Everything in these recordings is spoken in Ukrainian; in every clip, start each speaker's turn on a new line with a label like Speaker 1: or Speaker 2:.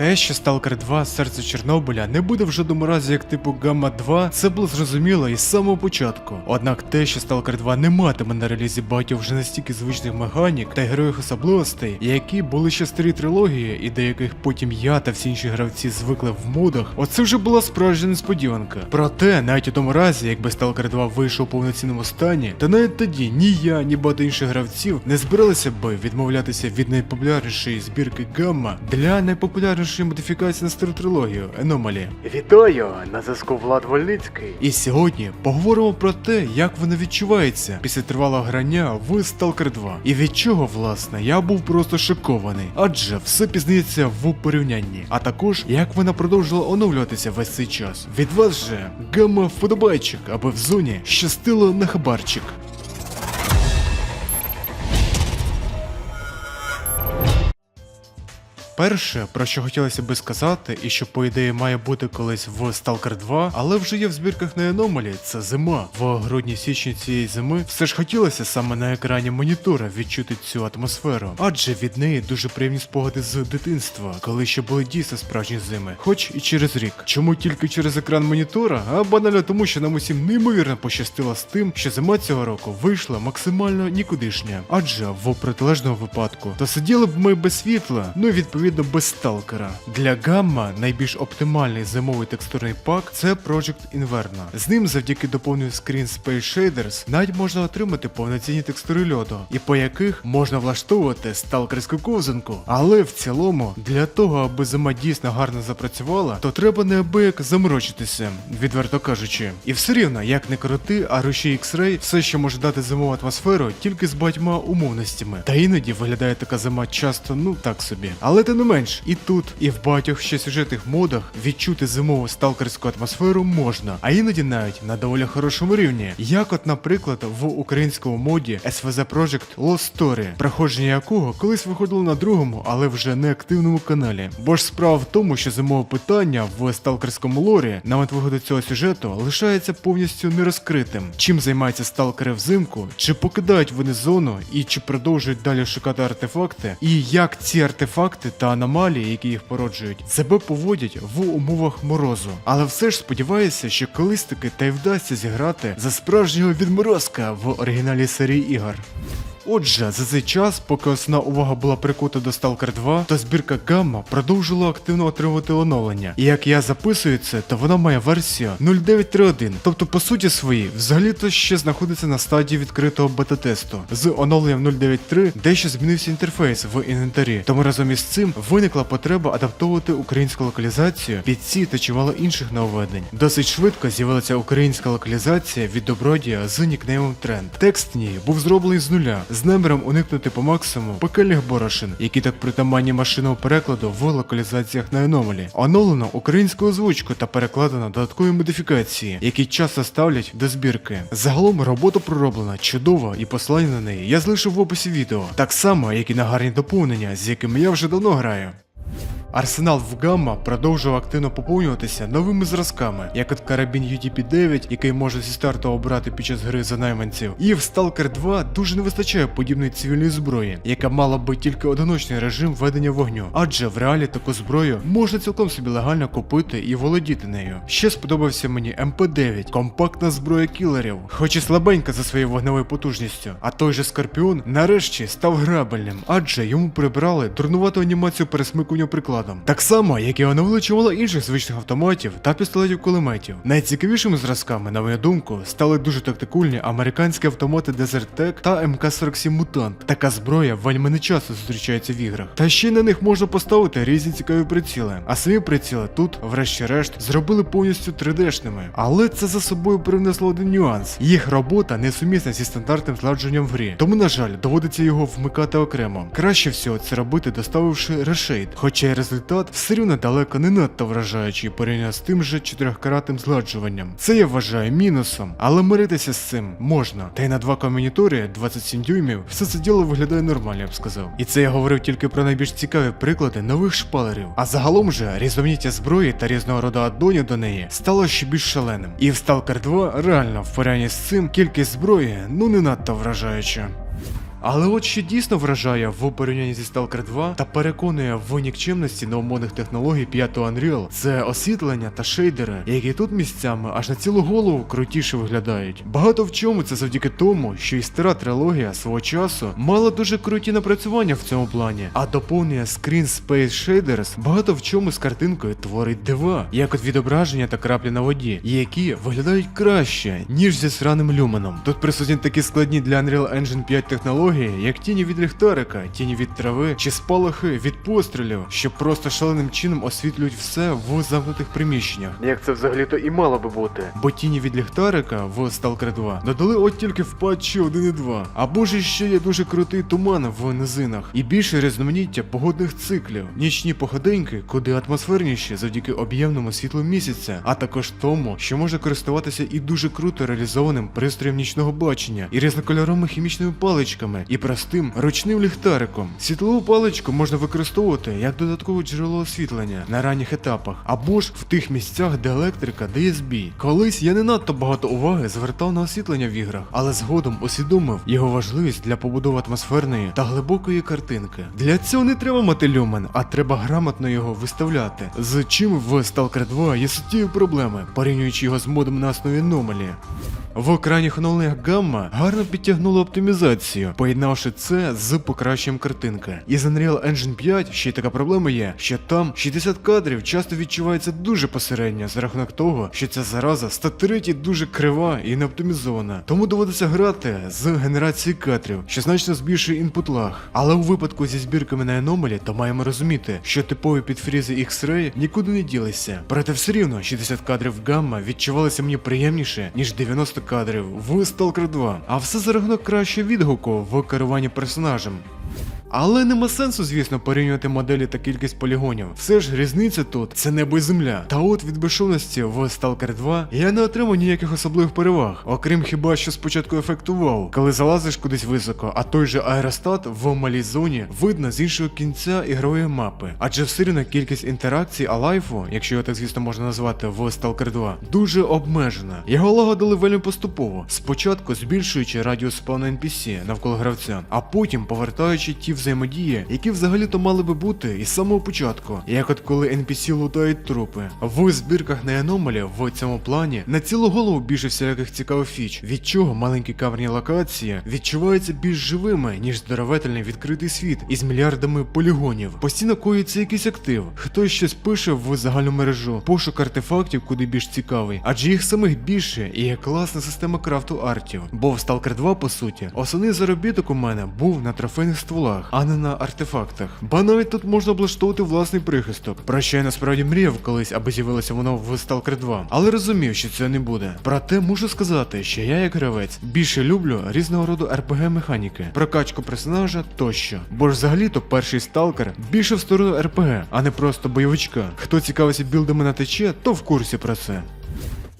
Speaker 1: Те, що Stalker 2 серце Чорнобиля не буде в жодному разі як типу Gamma 2, це було зрозуміло із самого початку. Однак те, що Stalker 2 не матиме на релізі багатьох вже настільки звичних механік та героїв особливостей, які були ще старі трилогії, і до яких потім я та всі інші гравці звикли в модах, оце вже була справжня несподіванка. Проте, навіть у тому разі, якби Stalker 2 вийшов у повноцінному стані, то навіть тоді ні я, ні багато інших гравців не збиралися би відмовлятися від найпопулярнішої збірки Гамма для найпопулярнішої модифікації на стару трилогію Anomaly. Вітаю на зв'язку Влад Вольницький. І сьогодні поговоримо про те, як воно відчувається після тривалого грання в Stalker 2. І від чого, власне, я був просто шокований, адже все пізнається в порівнянні, а також як вона продовжила оновлюватися весь цей час. Від вас же гамма вподобайчик, аби в зоні щастило на хабарчик. Перше, про що хотілося би сказати, і що по ідеї має бути колись в Stalker 2, але вже є в збірках на Anomaly, це зима. В грудні-січні цієї зими все ж хотілося саме на екрані монітора відчути цю атмосферу, адже від неї дуже приємні спогади з дитинства, коли ще були дійсно справжні зими, хоч і через рік. Чому тільки через екран монітора? А банально тому, що нам усім неймовірно пощастило з тим, що зима цього року вийшла максимально нікудишня. Адже в протилежному випадку то сиділи б ми без світла, ну і відповідно без сталкера. Для гамма найбільш оптимальний зимовий текстурний пак це Project Inverno. З ним завдяки доповненню Screen Space Shaders навіть можна отримати повноцінні текстури льоду, і по яких можна влаштовувати сталкерську ковзанку. Але в цілому, для того, аби зима дійсно гарно запрацювала, то треба неабияк заморочитися, відверто кажучи. І все рівно, як не крути, а рушій X-Ray все ще може дати зимову атмосферу тільки з багатьма умовностями. Та іноді виглядає така зима часто, ну так собі. Але тим не менш, і тут, і в багатьох ще сюжетних модах відчути зимову сталкерську атмосферу можна, а іноді навіть на доволі хорошому рівні. Як от, наприклад, в українському моді SVZ Project Lost Story, проходження якого колись виходило на другому, але вже не активному каналі. Бо ж справа в тому, що зимове питання в сталкерському лорі на момент виходу цього сюжету лишається повністю нерозкритим. Чим займаються сталкери взимку, чи покидають вони зону і чи продовжують далі шукати артефакти, і як ці артефакти та аномалії, які їх породжують, себе поводять в умовах морозу. Але все ж сподіваюся, що колись таки та й вдасться зіграти за справжнього відморозка в оригіналі серії ігор. Отже, за цей час, поки основна увага була прикута до Stalker 2, то збірка Gamma продовжила активно отримувати оновлення. І як я записую це, то вона має версію 0931, тобто по суті своїй, взагалі-то ще знаходиться на стадії відкритого бета-тесту. З оновленням 093 дещо змінився інтерфейс в інвентарі, тому разом із цим виникла потреба адаптовувати українську локалізацію під ці та чимало інших нововведень. Досить швидко з'явилася українська локалізація від добродія з нікнеймом Тренд. Текст в ній був зроблений з нуля, з наміром уникнути по максимуму пекельних борошин, які так притаманні машинного перекладу в локалізаціях на аномалі. Оновлено українську озвучку та перекладено додаткові модифікації, які часто ставлять до збірки. Загалом робота пророблена чудово і посилання на неї я залишив в описі відео, так само як і на гарні доповнення, з якими я вже давно граю. Арсенал в Гамма продовжував активно поповнюватися новими зразками, як от карабін UDP-9, який можна зі старту обрати під час гри за найманців. І в Stalker 2 дуже не вистачає подібної цивільної зброї, яка мала би тільки одиночний режим ведення вогню. Адже в реалі таку зброю можна цілком собі легально купити і володіти нею. Ще сподобався мені МП9, компактна зброя кілерів, хоч і слабенька за своєю вогневою потужністю. А той же Скорпіон нарешті став грабельним, адже йому прибрали дурнувату анімацію пересмикування прикладом. Так само, як і оновили чимало інших звичних автоматів та пістолетів кулеметів. Найцікавішими зразками, на мою думку, стали дуже тактикульні американські автомати Desert Tech та МК-47 Mutant. Така зброя вельми не часто зустрічається в іграх. Та ще на них можна поставити різні цікаві приціли. А самі приціли тут, врешті-решт, зробили повністю 3D-шними. Але це за собою привнесло один нюанс. Їх робота не сумісна зі стандартним зладженням в грі. Тому, на жаль, доводиться його вмикати окремо. Краще всього це робити, доставивши решейд, хоча й результат все рівно далеко не надто вражаючий порівняно з тим же чотирьохкаратним згладжуванням. Це я вважаю мінусом, але миритися з цим можна. Та й на два моніторі 27 дюймів все це діло виглядає нормально, я б сказав. І це я говорив тільки про найбільш цікаві приклади нових шпалерів. А загалом же різноманіття зброї та різного роду аддонів до неї стало ще більш шаленим. І в Stalker 2 реально в порівнянні з цим кількість зброї ну не надто вражаюча. Але от що дійсно вражає в порівнянні зі Stalker 2 та переконує в нікчемності новомодних технологій 5 Unreal, це освітлення та шейдери, які тут місцями аж на цілу голову крутіше виглядають. Багато в чому це завдяки тому, що і стара трилогія свого часу мала дуже круті напрацювання в цьому плані, а доповнює Screen Space Shaders багато в чому з картинкою творить дива, як от відображення та краплі на воді, які виглядають краще, ніж зі сраним люменом. Тут присутні такі складні для Unreal Engine 5 технології, як тіні від ліхтарика, тіні від трави чи спалахи від пострілів, що просто шаленим чином освітлюють все в замкнутих приміщеннях. Як це взагалі-то і мало би бути. Бо тіні від ліхтарика в Stalker 2 додали от тільки в патчі 1.2. Або ж ще є дуже крутий туман в низинах і більше різноманіття погодних циклів, нічні походеньки, куди атмосферніші завдяки об'ємному світлу місяця, а також тому, що може користуватися і дуже круто реалізованим пристроєм нічного бачення, і різнокольоровими хімічними паличками, і простим ручним ліхтариком. Світлову паличку можна використовувати як додаткове джерело освітлення на ранніх етапах, або ж в тих місцях, де електрика дає збій. Колись я не надто багато уваги звертав на освітлення в іграх, але згодом усвідомив його важливість для побудови атмосферної та глибокої картинки. Для цього не треба мати люмен, а треба грамотно його виставляти. З чим в Stalker 2 є суттєві проблеми, порівнюючи його з модом на основі Anomaly. В крайніх оновленнях Gamma гарно підтягнуло оптимізацію, поєднавши це з покращенням картинки. І з Unreal Engine 5 ще й така проблема є, що там 60 кадрів часто відчувається дуже посередньо за рахунок того, що ця зараза статириті дуже крива і не оптимізована. Тому доводиться грати з генерації кадрів, що значно збільшує інпут лаг. Але у випадку зі збірками на Anomaly, то маємо розуміти, що типові підфрізи X-Ray нікуди не ділися. Проте все рівно 60 кадрів Gamma відчувалися мені приємніше, ніж 90 кадрів в Stalker 2. А все за рахунок кращого відгуку в керуванні персонажем. Але нема сенсу, звісно, порівнювати моделі та кількість полігонів. Все ж різниця тут це небо і земля. Та от від безшовності в Stalker 2 я не отримав ніяких особливих переваг, окрім хіба що спочатку ефекту вау, коли залазиш кудись високо, а той же аеростат в малій зоні видно з іншого кінця ігрової мапи. Адже все рівно кількість інтеракцій алайфу, якщо його так звісно можна назвати в Stalker 2, дуже обмежена. Його лагодили вельми поступово, спочатку збільшуючи радіус спавну NPC навколо гравця, а потім повертаючи ті взаємодії, які взагалі-то мали би бути із самого початку. Як от коли NPC лутають трупи. В збірках на Anomaly в цьому плані на цілу голову більше всяких цікавих фіч, від чого маленькі каверні локації відчуваються більш живими, ніж здоровительний відкритий світ із мільярдами полігонів. Постійно коїться якийсь актив. Хтось щось пише в загальну мережу. Пошук артефактів куди більш цікавий, адже їх самих більше і є класна система крафту артів. Бо в Stalker 2, по суті, основний заробіток у мене був на трофейних стволах, а не на артефактах. Ба навіть тут можна облаштовувати власний прихисток. Про що я насправді мріяв колись, аби з'явилося воно в Stalker 2, але розумів, що це не буде. Проте можу сказати, що я як гравець більше люблю різного роду RPG механіки, прокачку персонажа тощо. Бо ж взагалі-то перший сталкер більше в сторону RPG, а не просто бойовичка. Хто цікавиться білдами на тече, то в курсі про це.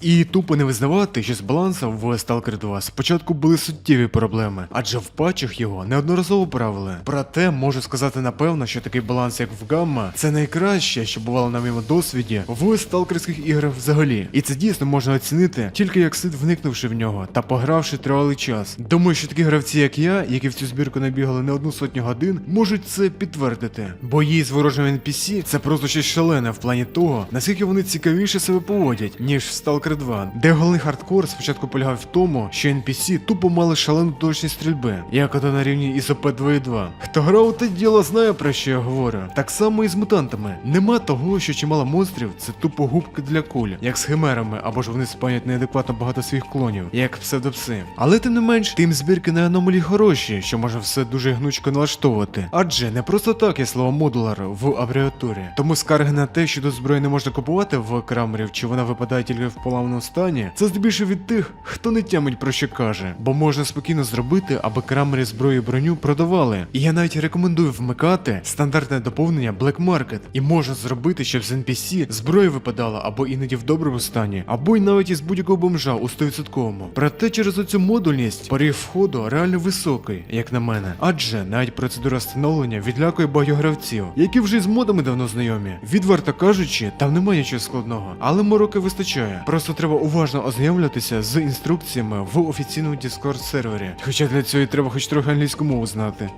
Speaker 1: І тупо не визнавати, що з балансом в Stalker 2 спочатку були суттєві проблеми, адже в патчах його неодноразово правили. Проте можу сказати напевно, що такий баланс, як в Гамма, це найкраще, що бувало на моєму досвіді в сталкерських іграх взагалі. І це дійсно можна оцінити тільки як сид вникнувши в нього та погравши тривалий час. Думаю, що такі гравці, як я, які в цю збірку набігали не одну сотню годин, можуть це підтвердити. Бої з ворожими NPC це просто щось шалене в плані того, наскільки вони цікавіше себе поводять, ніж в Stalker 2, де головний хардкор спочатку полягав в тому, що NPC тупо мали шалену точність стрільби, як ото на рівні ІСОП 2.2. Хто грав у те діло, знає про що я говорю. Так само і з мутантами. Нема того, що чимало монстрів це тупо губки для куль, як з химерами, або ж вони спанять неадекватно багато своїх клонів, як псевдопси. Але тим не менш, тим збірки на аномалі хороші, що можна все дуже гнучко налаштовувати. Адже не просто так є слово модулар в абревіатурі. Тому скарги на те, що до зброї не можна купувати в крамерів, чи вона випадає тільки в поламаному стані, це здебільшого від тих, хто не тямить про що каже, бо можна спокійно зробити, аби крамери зброї броню продавали. І я навіть рекомендую вмикати стандартне доповнення Black Market, і можна зробити, щоб з NPC зброя випадала або іноді в доброму стані, або й навіть із будь-якого бомжа у 100%. Проте через оцю модульність поріг входу реально високий, як на мене. Адже навіть процедура встановлення відлякує багатьох гравців, які вже з модами давно знайомі. Відверто кажучи, там немає нічого складного, але мороки вистачає. Просто Просто треба уважно ознайомлюватися з інструкціями в офіційному Discord сервері. Хоча для цього і треба хоч трохи англійську мову знати.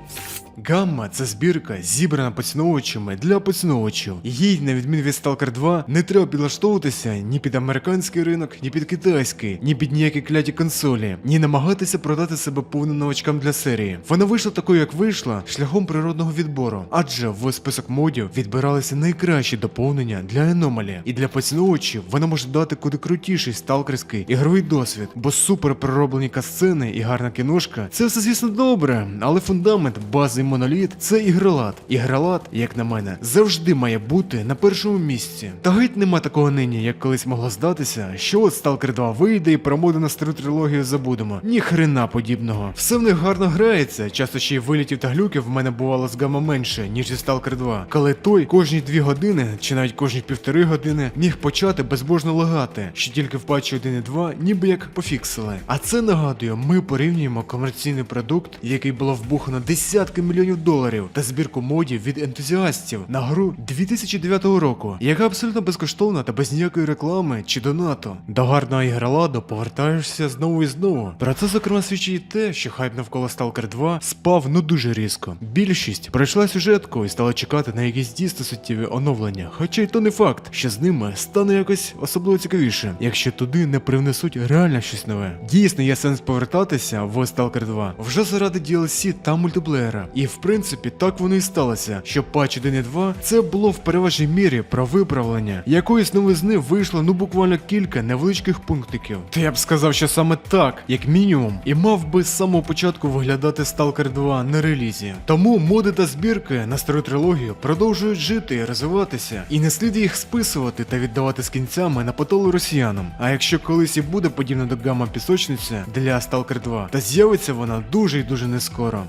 Speaker 1: Гамма це збірка, зібрана поціновувачами для поціновувачів. Їй, на відміну від Stalker 2, не треба підлаштовуватися ні під американський ринок, ні під китайський, ні під ніякі кляті консолі, ні намагатися продати себе повним новачкам для серії. Вона вийшла такою, як вийшла, шляхом природного відбору, адже в список модів відбиралися найкращі доповнення для аномалі. І для поціновувачів вона може дати куди крутіший сталкерський ігровий досвід, бо супер пророблені касцени і гарна кіношка це все, звісно, добре, але фундамент, бази і моноліт це ігролад. Ігролад, як на мене, завжди має бути на першому місці. Та геть нема такого нині, як колись могло здатися, що от Stalker 2 вийде і про моду на стару трилогію забудемо. Ні хрена подібного. Все в них гарно грається. Часто ще й вилітів та глюків в мене бувало з гамма менше, ніж зі Stalker 2. Коли той кожні дві години, чи навіть кожні півтори години, міг почати безбожно лагати, що тільки в патчі 1.2 ніби як пофіксили. А це нагадую, ми порівнюємо комерційний продукт, який було вбухано десятки мільйонів доларів, та збірку модів від ентузіастів на гру 2009 року, яка абсолютно безкоштовна та без ніякої реклами чи донату. До гарного ігроладу повертаєшся знову і знову. Про це зокрема свідчить те, що хайп навколо Stalker 2 спав ну дуже різко. Більшість пройшла сюжетку і стала чекати на якісь дійсно суттєві оновлення. Хоча й то не факт, що з ними стане якось особливо цікавіше, якщо туди не привнесуть реально щось нове. Дійсно, є сенс повертатися в Stalker 2 вже заради DLC та мультиплеєра. І в принципі так воно і сталося, що патч 1.2 це було в переважній мірі про виправлення. Якоїсь новизни вийшло ну буквально кілька невеличких пунктиків. Та я б сказав, що саме так, як мінімум, і мав би з самого початку виглядати Stalker 2 на релізі. Тому моди та збірки на стару трилогію продовжують жити і розвиватися, і не слід їх списувати та віддавати з кінцями на потолу росіянам. А якщо колись і буде подібна до гамма пісочниця для Stalker 2, та з'явиться вона дуже і дуже нескоро.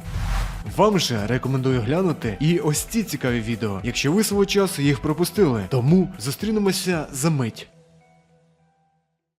Speaker 1: Вам же рекомендую глянути і ось ці цікаві відео, якщо ви свого часу їх пропустили. Тому зустрінемося за мить.